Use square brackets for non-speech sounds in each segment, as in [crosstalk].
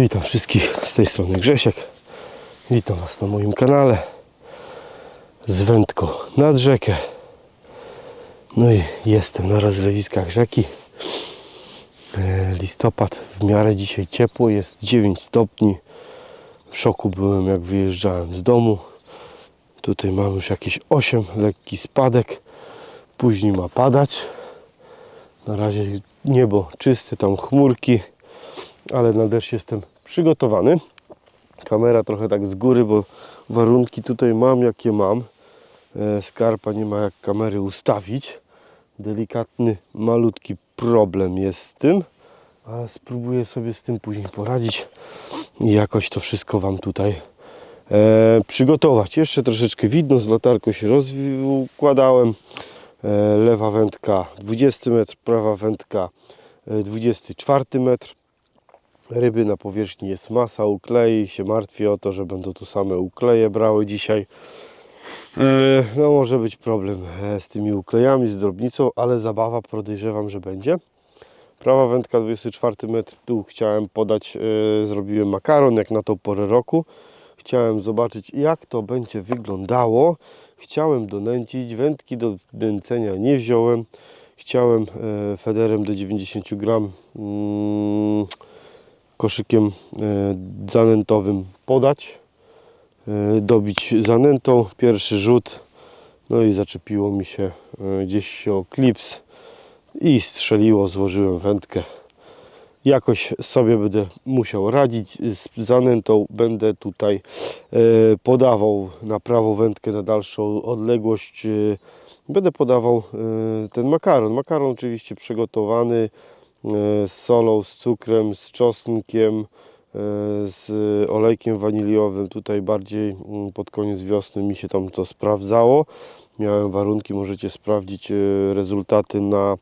Witam wszystkich z tej strony Grzesiek. Witam Was na moim kanale z wędką nad rzekę. No i jestem na rozlewiskach rzeki. E, Listopad w miarę dzisiaj ciepło, jest 9 stopni. W szoku byłem jak wyjeżdżałem z domu. Tutaj mam już jakieś 8, lekki spadek. Później ma padać. Na razie niebo czyste, tam chmurki, ale na deszcz jestem przygotowany. Kamera trochę tak z góry, bo warunki tutaj mam jakie mam. E, Skarpa nie ma jak kamery ustawić. Delikatny, malutki problem jest z tym, ale spróbuję sobie z tym później poradzić i jakoś to wszystko Wam tutaj e, przygotować. Jeszcze troszeczkę widno, z latarką się rozkładałem. E, lewa wędka 20 metr, prawa wędka e, 24 metr. Ryby na powierzchni jest masa, uklei się martwię o to, że będą tu same ukleje brały dzisiaj. E, No może być problem e, z tymi uklejami, z drobnicą, ale zabawa podejrzewam, że będzie. Prawa wędka 24 metr, tu chciałem podać, e, zrobiłem makaron jak na tą porę roku. Chciałem zobaczyć jak to będzie wyglądało. Chciałem donęcić, wędki do nęcenia nie wziąłem. Chciałem federem do 90 gram mm, koszykiem e, zanętowym podać, e, dobić zanętą, pierwszy rzut, no i zaczepiło mi się e, gdzieś się o klips i strzeliło, złożyłem wędkę. Jakoś sobie będę musiał radzić z zanętą. Będę tutaj podawał na prawą wędkę na dalszą odległość. Będę podawał ten makaron. Makaron oczywiście przygotowany z solą, z cukrem, z czosnkiem, e, z olejkiem waniliowym. Tutaj bardziej mm, pod koniec wiosny mi się tam to sprawdzało. Miałem warunki, możecie sprawdzić e, rezultaty na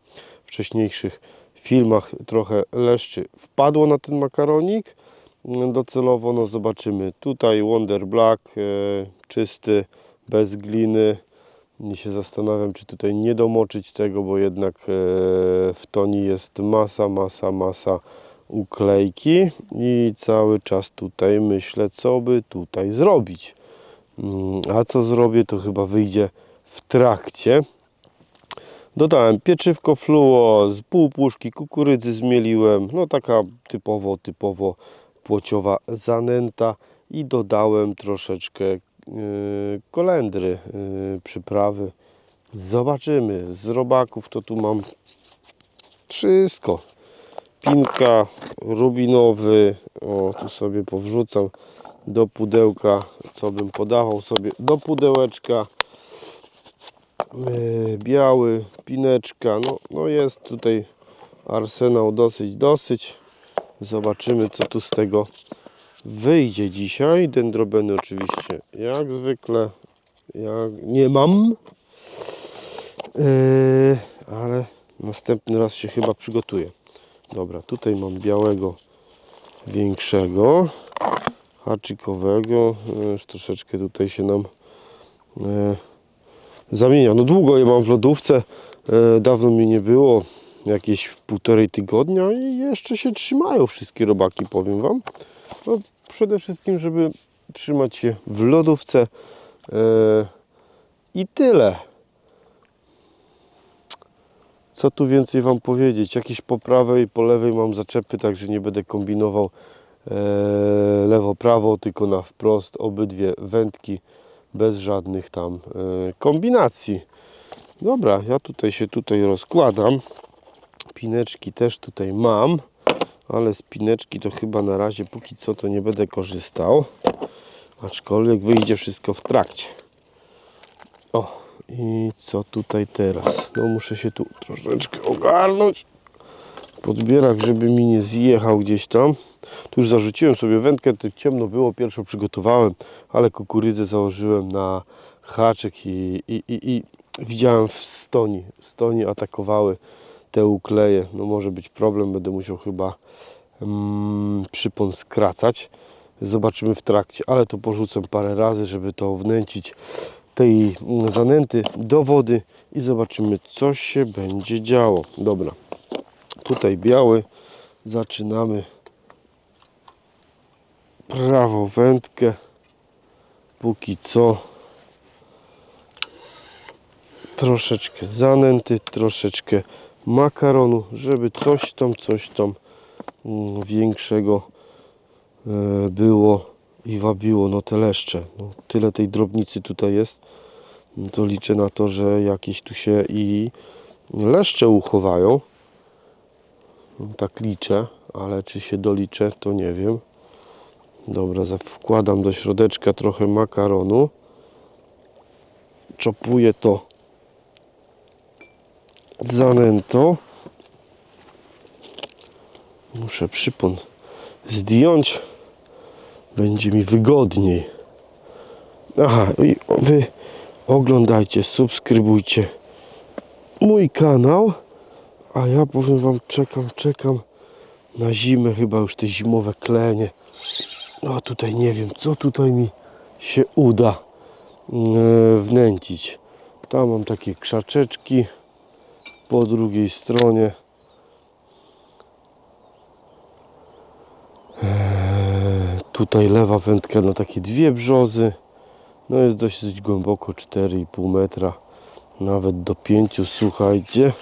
wcześniejszych filmach. Trochę leszczy wpadło na ten makaronik. Mm, Docelowo no zobaczymy. Tutaj Wonder Black, e, czysty, bez gliny. Nie się zastanawiam, czy tutaj nie domoczyć tego, bo jednak e, w toni jest masa, masa, masa uklejki i cały czas tutaj myślę, co by tutaj zrobić. Mm, A co zrobię, to chyba wyjdzie w trakcie. Dodałem pieczywko fluo, z pół puszki kukurydzy zmieliłem, no taka typowo, typowo płociowa zanęta i dodałem troszeczkę kolendry, yy, przyprawy. Zobaczymy, z robaków to tu mam wszystko. Pinka, rubinowy, o tu sobie powrzucam do pudełka, co bym podawał sobie do pudełeczka. Yy, biały, pineczka, no, no jest tutaj arsenał dosyć, dosyć. Zobaczymy co tu z tego wyjdzie dzisiaj. Dendrobeny oczywiście jak zwykle jak nie mam, Yy, ale następny raz się chyba przygotuję. Dobra, tutaj mam białego większego, haczykowego, już troszeczkę tutaj się nam e, zamienia. No długo je mam w lodówce, e, dawno mi nie było, jakieś półtorej tygodnia i jeszcze się trzymają wszystkie robaki, powiem Wam. No, przede wszystkim, żeby trzymać się w lodówce e, i tyle. Co tu więcej Wam powiedzieć? Jakieś po prawej po lewej mam zaczepy, także nie będę kombinował e, lewo-prawo, tylko na wprost obydwie wędki bez żadnych tam e, kombinacji. Dobra, ja tutaj się tutaj rozkładam. Pineczki też tutaj mam, ale z pineczki to chyba na razie póki co to nie będę korzystał. Aczkolwiek wyjdzie wszystko w trakcie. O, i co tutaj teraz? No muszę się tu troszeczkę ogarnąć. Podbierak, żeby mi nie zjechał gdzieś tam. Tu już zarzuciłem sobie wędkę, to ciemno było, pierwszą przygotowałem, ale kukurydzę założyłem na haczyk i, i, i, i widziałem w stoni, stoni atakowały te ukleje. No może być problem, będę musiał chyba mm, przypon skracać. Zobaczymy w trakcie, ale to porzucę parę razy, żeby to wnęcić tej mm, zanęty do wody i zobaczymy co się będzie działo. Dobra, tutaj biały, zaczynamy prawą wędkę. Póki co troszeczkę zanęty, troszeczkę makaronu, żeby coś tam, coś tam mm, większego e, było i wabiło no te leszcze. No, tyle tej drobnicy tutaj jest, to liczę na to, że jakieś tu się i leszcze uchowają. Tak liczę, ale czy się doliczę, to nie wiem. Dobra, wkładam do środeczka trochę makaronu. Czopuję to zanęto. Muszę przypon zdjąć. Będzie mi wygodniej. Aha, i wy oglądajcie, subskrybujcie mój kanał. A ja powiem wam, czekam, czekam na zimę, chyba już te zimowe klenie. No tutaj nie wiem, co tutaj mi się uda e, wnęcić. Tam mam takie krzaczeczki po drugiej stronie. Eee, Tutaj lewa wędka na takie dwie brzozy. No jest dosyć głęboko, 4,5 metra. Nawet do 5, słuchajcie.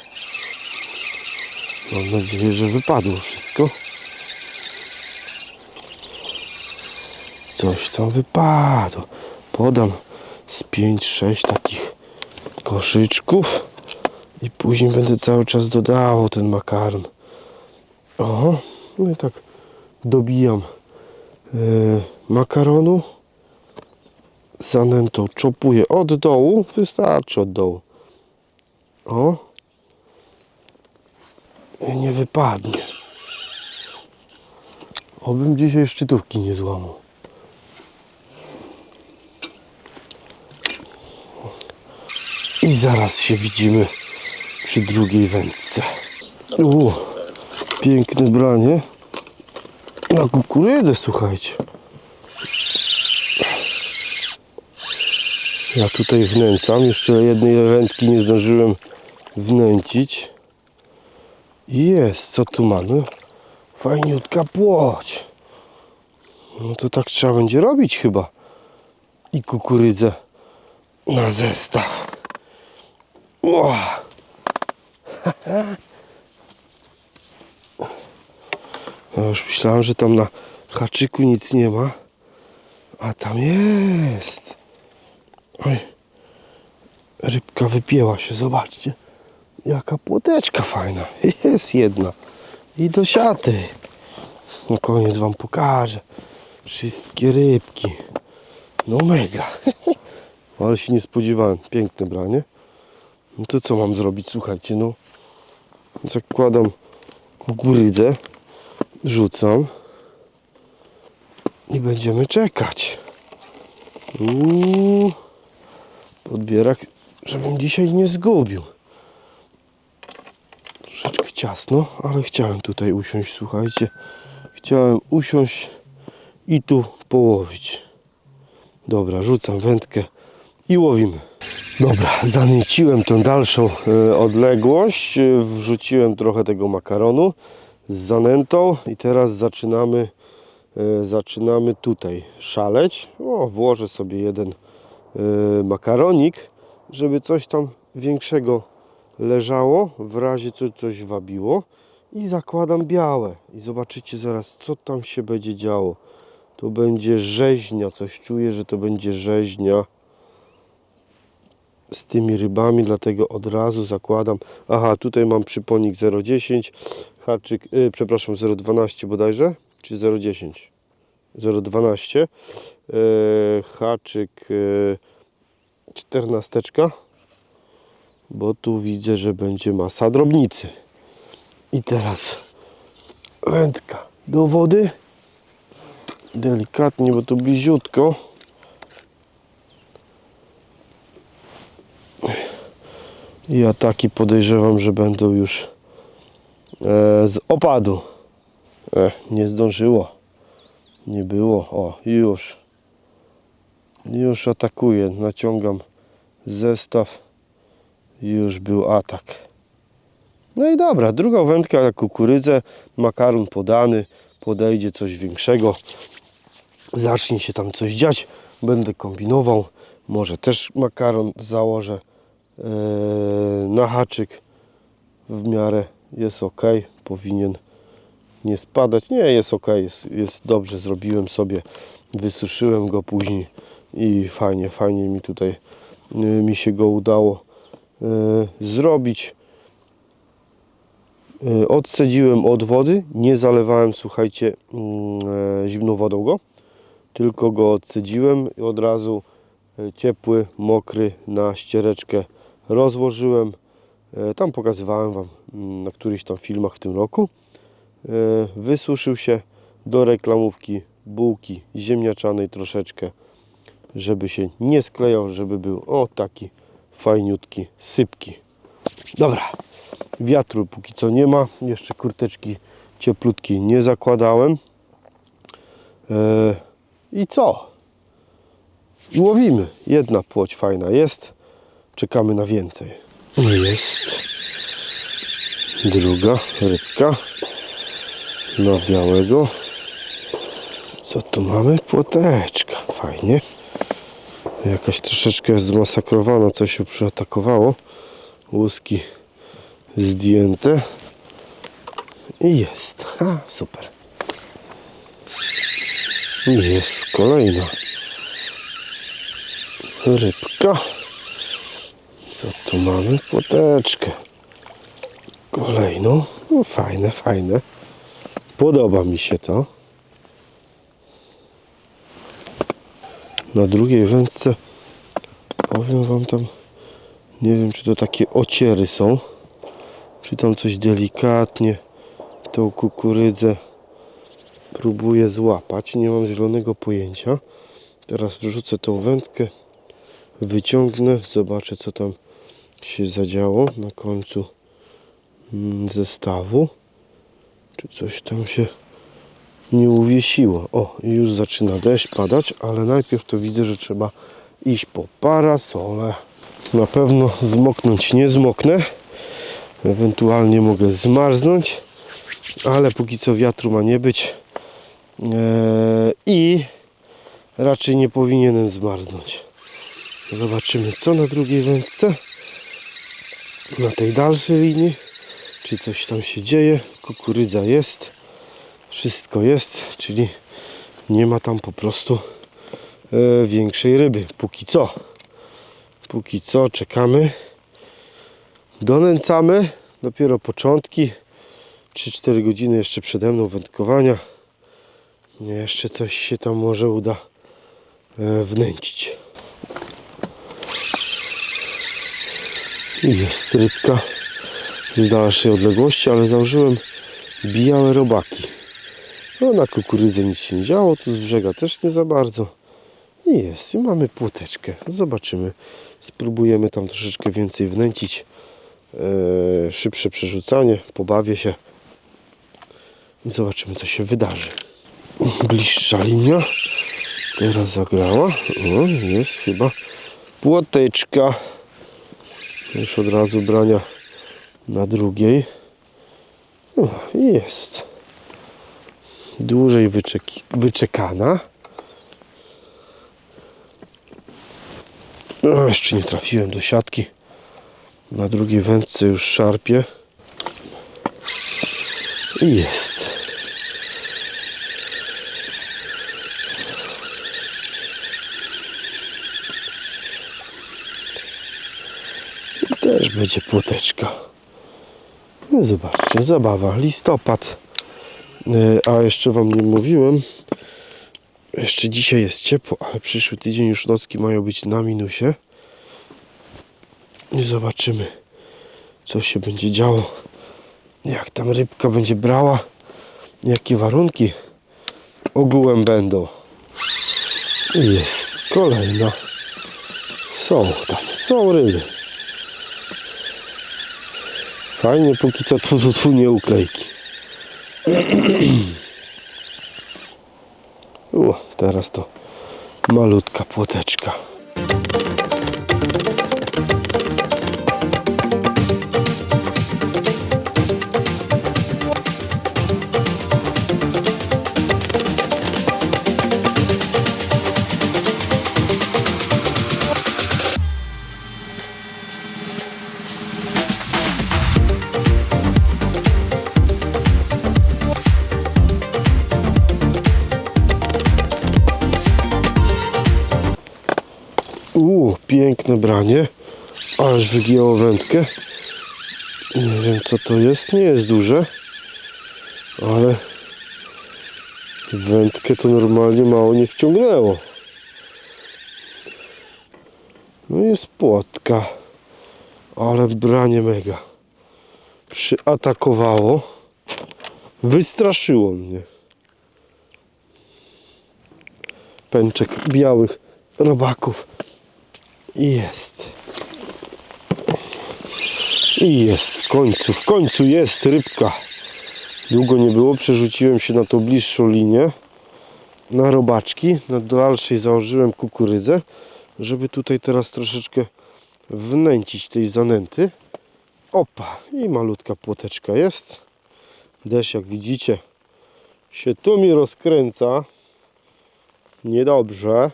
Mam nadzieję, że wypadło wszystko. Coś tam wypadło. Podam z 5-6 takich koszyczków i później będę cały czas dodawał ten makaron. O, no i tak dobijam e, makaronu. Zanętą czopuję od dołu. Wystarczy od dołu. O. I nie wypadnie. Obym dzisiaj szczytówki nie złamał. I zaraz się widzimy przy drugiej wędce. U, piękne branie. Na kukurydzę, słuchajcie. Ja tutaj wnęcam. Jeszcze jednej wędki nie zdążyłem wnęcić. Jest, co tu mamy? Fajniutka płoć. No to tak trzeba będzie robić chyba. I kukurydzę na zestaw. Ło. Ja już myślałem, że tam na haczyku nic nie ma. A tam jest. Oj. Rybka wypięła się, zobaczcie. Jaka płoteczka fajna. [laughs] Jest jedna. I do siaty. Na koniec wam pokażę. Wszystkie rybki. No mega. [laughs] Ale się nie spodziewałem. Piękne branie. No to co mam zrobić? Słuchajcie, no. Zakładam kukurydzę. Rzucam. I będziemy czekać. Uuu. Podbierak, żebym dzisiaj nie zgubił. Troszeczkę ciasno, ale chciałem tutaj usiąść, słuchajcie. Chciałem usiąść i tu połowić. Dobra, rzucam wędkę i łowimy. Dobra, zanieciłem tą dalszą e, odległość. E, Wrzuciłem trochę tego makaronu z zanętą i teraz zaczynamy e, zaczynamy tutaj szaleć. O, włożę sobie jeden makaronik, żeby coś tam większego leżało, w razie co coś wabiło. I zakładam białe. I zobaczycie zaraz, co tam się będzie działo. To będzie rzeźnia, coś czuję, że to będzie rzeźnia z tymi rybami, dlatego od razu zakładam. Aha, tutaj mam przyponik 0,10, haczyk, y, przepraszam, 0,12 bodajże, czy 0,10? 0,12, y, haczyk y, 14, bo tu widzę, że będzie masa drobnicy. I teraz wędka do wody, delikatnie, bo tu bliziutko. I ataki podejrzewam, że będą już e, z opadu. E, nie zdążyło. Nie było. O, już. Już atakuję. Naciągam zestaw. Już był atak. No i dobra, druga wędka jak kukurydzę, makaron podany, podejdzie coś większego. zacznie się tam coś dziać, będę kombinował. Może też makaron założę na haczyk w miarę jest ok, powinien nie spadać. Nie, jest ok, jest, jest dobrze, zrobiłem sobie, wysuszyłem go później i fajnie, fajnie mi tutaj y, mi się go udało y, zrobić. Y, Odcedziłem od wody, nie zalewałem, słuchajcie, mm, e, zimną wodą go, tylko go odcedziłem i od razu e, ciepły, mokry na ściereczkę rozłożyłem. E, Tam pokazywałem Wam mm, na którychś tam filmach w tym roku. E, Wysuszył się do reklamówki bułki ziemniaczanej troszeczkę, żeby się nie sklejał, żeby był o taki fajniutki, sypki. Dobra, wiatru póki co nie ma, jeszcze kurteczki cieplutkiej nie zakładałem. E, I co? Łowimy. Jedna płoć fajna jest, czekamy na więcej. Jest druga rybka na białego. Co tu mamy? Płoteczka. Fajnie. Jakaś troszeczkę jest zmasakrowana, coś się przyatakowało. Łuski zdjęte. I jest. Ha, super. I Jest kolejna rybka. Co tu mamy? Płoteczkę. Kolejną. No, fajne, fajne. Podoba mi się to. Na drugiej wędce powiem Wam tam, nie wiem czy to takie ociery są, czy tam coś delikatnie tą kukurydzę próbuję złapać. Nie mam zielonego pojęcia. Teraz wrzucę tą wędkę, wyciągnę, zobaczę co tam się zadziało na końcu mm, zestawu. Czy coś tam się nie uwiesiło. O, już zaczyna deszcz padać, ale najpierw to widzę, że trzeba iść po parasole. Na pewno zmoknąć nie zmoknę. Ewentualnie mogę zmarznąć, ale póki co wiatru ma nie być. Eee, I raczej nie powinienem zmarznąć. Zobaczymy co na drugiej wędce. Na tej dalszej linii. Czy coś tam się dzieje. Kukurydza jest. Wszystko jest, czyli nie ma tam po prostu e, większej ryby. Póki co. Póki co czekamy. Donęcamy. Dopiero początki. 3-4 godziny jeszcze przede mną wędkowania. Jeszcze coś się tam może uda e, wnęcić. Jest rybka z dalszej odległości, ale założyłem białe robaki. No na kukurydze nic się nie działo, tu z brzega też nie za bardzo. I jest, i mamy płoteczkę. Zobaczymy. Spróbujemy tam troszeczkę więcej wnęcić. Eee, szybsze przerzucanie, pobawię się. I zobaczymy co się wydarzy. Bliższa linia. Teraz zagrała. O, jest chyba płoteczka. Już od razu brania na drugiej. O, jest. Dłużej wyczekana. O, jeszcze nie trafiłem do siatki. Na drugiej wędce już szarpie. I jest. Będzie płoteczka. No Zobaczcie, zabawa. Listopad. E, A jeszcze Wam nie mówiłem. Jeszcze dzisiaj jest ciepło, ale przyszły tydzień już nocki mają być na minusie. I zobaczymy, co się będzie działo. Jak tam rybka będzie brała. Jakie warunki ogółem będą. Jest kolejna. Są tam, są ryby. Fajnie, póki co tu, tu, tu nie uklejki. [clears throat] U, teraz to malutka płoteczka. Branie. Aż wygięło wędkę. Nie wiem co to jest, nie jest duże. Ale wędkę to normalnie mało nie wciągnęło. No jest płotka. Ale branie mega. Przyatakowało. Wystraszyło mnie. Pęczek białych robaków. I jest. I jest w końcu, w końcu jest rybka. Długo nie było, przerzuciłem się na tą bliższą linię. Na robaczki, na dalszej założyłem kukurydzę, żeby tutaj teraz troszeczkę wnęcić tej zanęty. Opa, i malutka płoteczka jest. Deszcz, jak widzicie, się tu mi rozkręca. Niedobrze.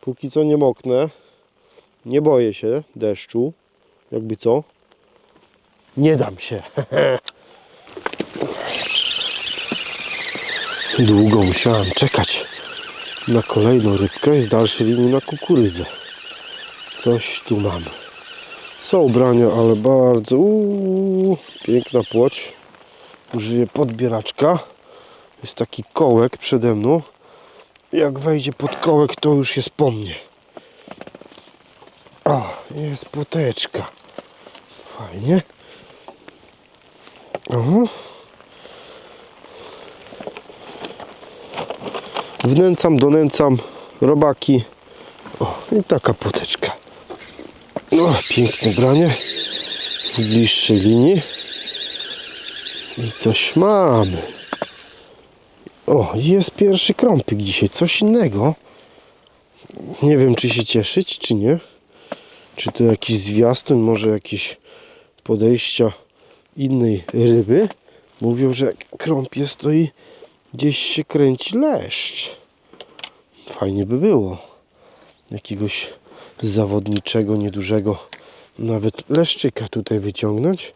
Póki co nie moknę. Nie boję się deszczu. Jakby co? Nie dam się. [laughs] Długo musiałem czekać na kolejną rybkę z dalszej linii na kukurydzę. Coś tu mam. Są ubrania, ale bardzo uuu, piękna płoć. Użyję podbieraczka. Jest taki kołek przede mną. Jak wejdzie pod kołek, to już jest po mnie. Jest płoteczka. Fajnie. O. Wnęcam, donęcam robaki. O, i taka płoteczka. O, piękne branie z bliższej linii. I coś mamy. O, jest pierwszy krąpik dzisiaj, coś innego. Nie wiem, czy się cieszyć, czy nie. Czy to jakiś zwiastun, może jakieś podejścia innej ryby. Mówią, że jak krąp jest, to i gdzieś się kręci leszcz. Fajnie by było. Jakiegoś zawodniczego, niedużego, nawet leszczyka tutaj wyciągnąć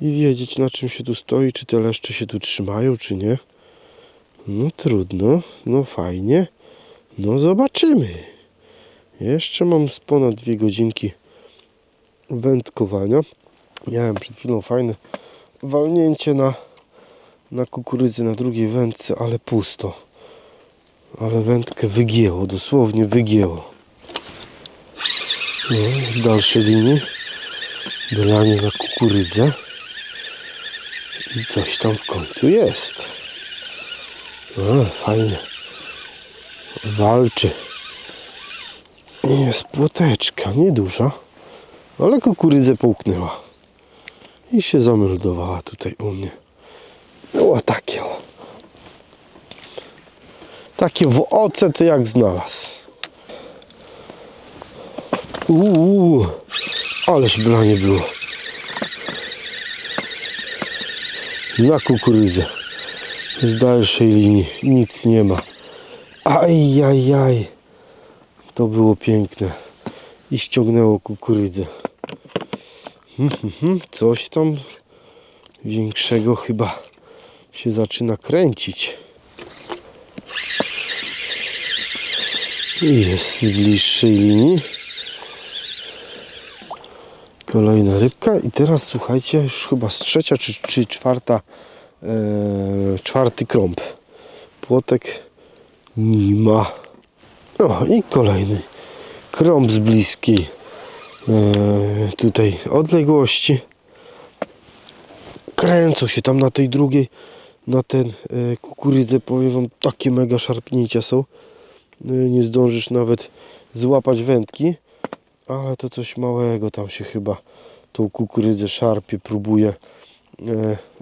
i wiedzieć na czym się tu stoi, czy te leszcze się tu trzymają, czy nie. No trudno, no fajnie. No zobaczymy. Jeszcze mam ponad dwie godzinki wędkowania. Miałem przed chwilą fajne walnięcie na, na kukurydzy na drugiej wędce, ale pusto. Ale wędkę wygięło, dosłownie wygięło. No, z dalszej linii branie na kukurydzę i coś tam w końcu jest. O, fajnie. Walczy. Jest płoteczka, nieduża, ale kukurydzę połknęła. I się zameldowała tutaj u mnie. No takie. Takie w ocet jak znalazł. Uuu, ależ branie było. Na kukurydzę. Z dalszej linii nic nie ma. Ajajaj. To było piękne. I ściągnęło kukurydzę. Hmm, hmm, hmm. Coś tam większego chyba się zaczyna kręcić. Jest z bliższej linii. Kolejna rybka i teraz słuchajcie, już chyba z trzecia czy, czy czwarta, e, czwarty krąb. Płotek nie ma. O i kolejny krąb z bliskiej e, tutaj odległości. Kręcą się tam na tej drugiej, na ten e, kukurydzę, powiem wam, takie mega szarpnięcia są. E, nie zdążysz nawet złapać wędki ale to coś małego tam się chyba tą kukurydzę szarpie, próbuje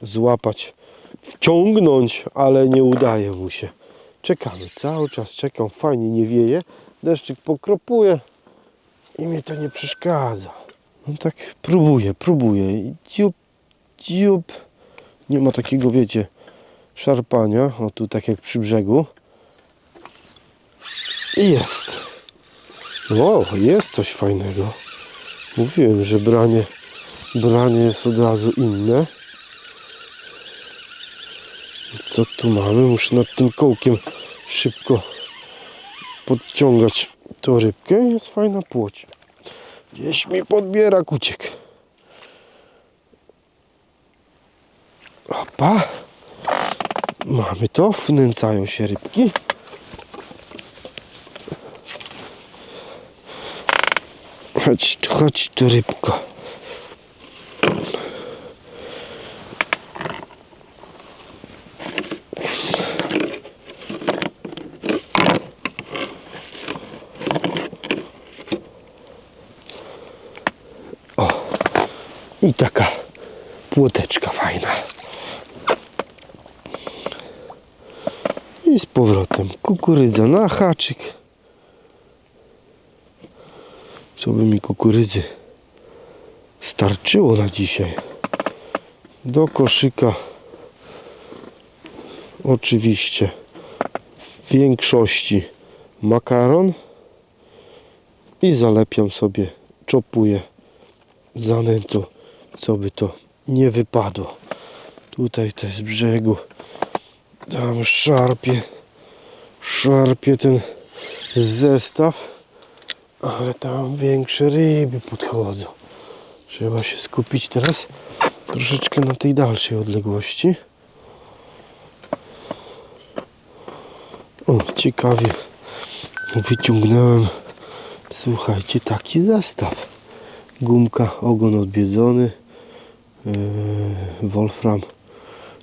złapać, wciągnąć, ale nie udaje mu się. Czekamy, cały czas czekam, fajnie nie wieje, deszczyk pokropuje i mnie to nie przeszkadza. No tak próbuję, próbuję i dziób, dziób. Nie ma takiego, wiecie, szarpania, o tu tak jak przy brzegu. I jest. O, jest coś fajnego. Mówiłem, że branie, branie jest od razu inne. Co tu mamy? Muszę nad tym kołkiem szybko podciągać To rybkę jest fajna płoć. Gdzieś mi podbiera kuciek. Opa. Mamy to. Wnęcają się rybki. Chodź tu, chodź tu rybko. I taka płoteczka fajna. I z powrotem kukurydza na haczyk. Co by mi kukurydzy starczyło na dzisiaj? Do koszyka oczywiście w większości makaron i zalepiam sobie, czopuję zanętu, co by to nie wypadło. Tutaj to jest brzegu. Tam szarpie, szarpie ten zestaw, ale tam większe ryby podchodzą. Trzeba się skupić teraz troszeczkę na tej dalszej odległości. O, ciekawie wyciągnąłem, słuchajcie, taki zestaw gumka, ogon odbiedzony, wolfram,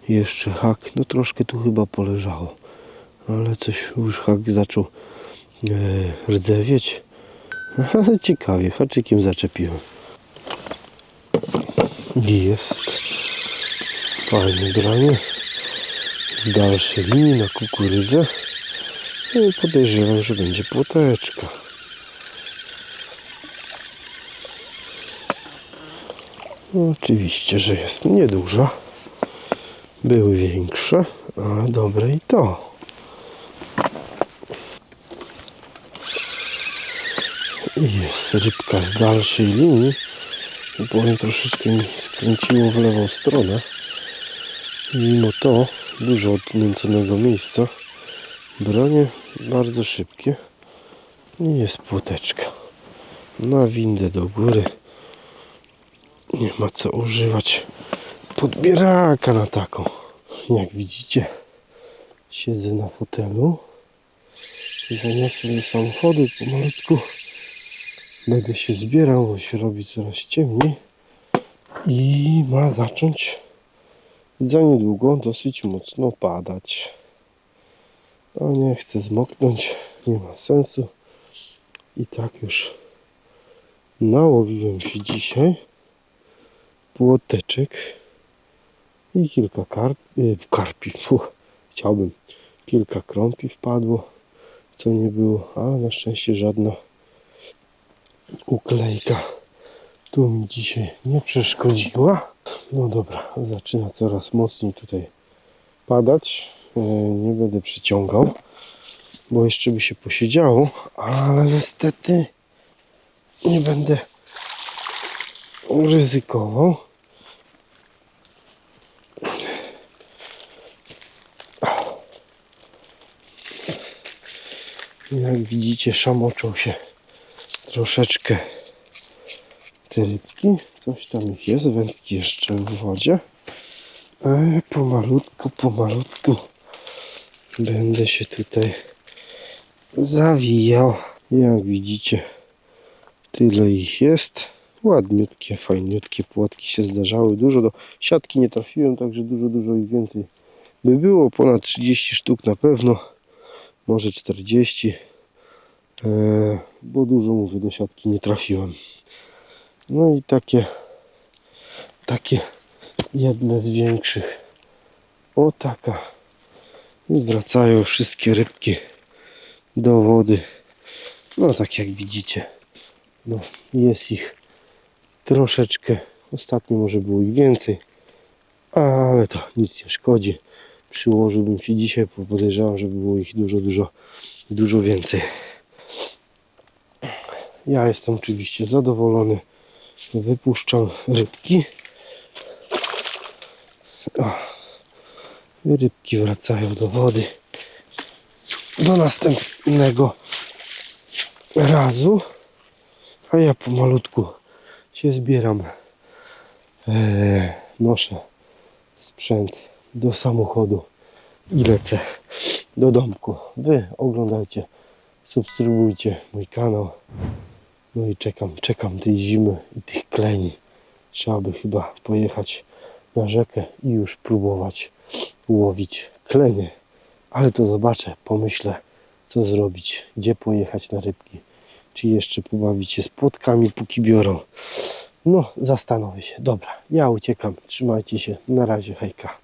jeszcze hak, no troszkę tu chyba poleżało, ale coś już hak zaczął yy, rdzewieć, [laughs] ale ciekawie, haczykiem zaczepiłem. Jest. Fajne branie z dalszej linii na kukurydzę. I podejrzewam, że będzie płoteczka. No, oczywiście, że jest nieduża. Były większe, ale dobre i to. Jest rybka z dalszej linii. Powiem troszeczkę mi skręciło w lewą stronę. Mimo to dużo odnęconego miejsca. Branie bardzo szybkie. I jest płoteczka. Na windę do góry. Nie ma co używać podbieraka na taką. Jak widzicie, siedzę na fotelu. Zaniosę do samochodu pomalutku. Będę się zbierał, bo się robi coraz ciemniej. I ma zacząć za niedługo dosyć mocno padać. A nie chcę zmoknąć, nie ma sensu. I tak już nałowiłem się dzisiaj płoteczek i kilka karp, y, karpi. Fuh, chciałbym. Kilka krąpi wpadło, co nie było, ale na szczęście żadna uklejka tu mi dzisiaj nie przeszkodziła. No dobra, zaczyna coraz mocniej tutaj padać. E, Nie będę przyciągał, bo jeszcze by się posiedziało, ale niestety nie będę ryzykował. Jak widzicie, szamoczą się troszeczkę te rybki. Coś tam ich jest, wędki jeszcze w wodzie. E, pomalutku, pomalutku będę się tutaj zawijał. Jak widzicie, tyle ich jest. Ładniutkie, fajniutkie płotki się zdarzały. Dużo do siatki nie trafiłem, także dużo, dużo ich więcej by było. Ponad 30 sztuk na pewno, może 40. E, bo dużo mówię, do siatki nie trafiłem. No i takie, takie jedne z większych. O taka. I wracają wszystkie rybki do wody. No tak jak widzicie. No, jest ich troszeczkę. Ostatnio może było ich więcej. Ale to nic nie szkodzi. Przyłożyłbym się dzisiaj, bo podejrzewam, że było ich dużo, dużo, dużo więcej. Ja jestem oczywiście zadowolony. Wypuszczam rybki. O. Rybki wracają do wody. Do następnego razu, a ja pomalutku się zbieram. Eee, noszę sprzęt do samochodu i lecę do domku. Wy oglądajcie, subskrybujcie mój kanał. No i czekam, czekam tej zimy i tych kleni. Trzeba by chyba pojechać na rzekę i już próbować łowić klenie. Ale to zobaczę, pomyślę, co zrobić, gdzie pojechać na rybki. Czy jeszcze pobawić się z płotkami, póki biorą. No, zastanowię się. Dobra, ja uciekam. Trzymajcie się. Na razie, hejka.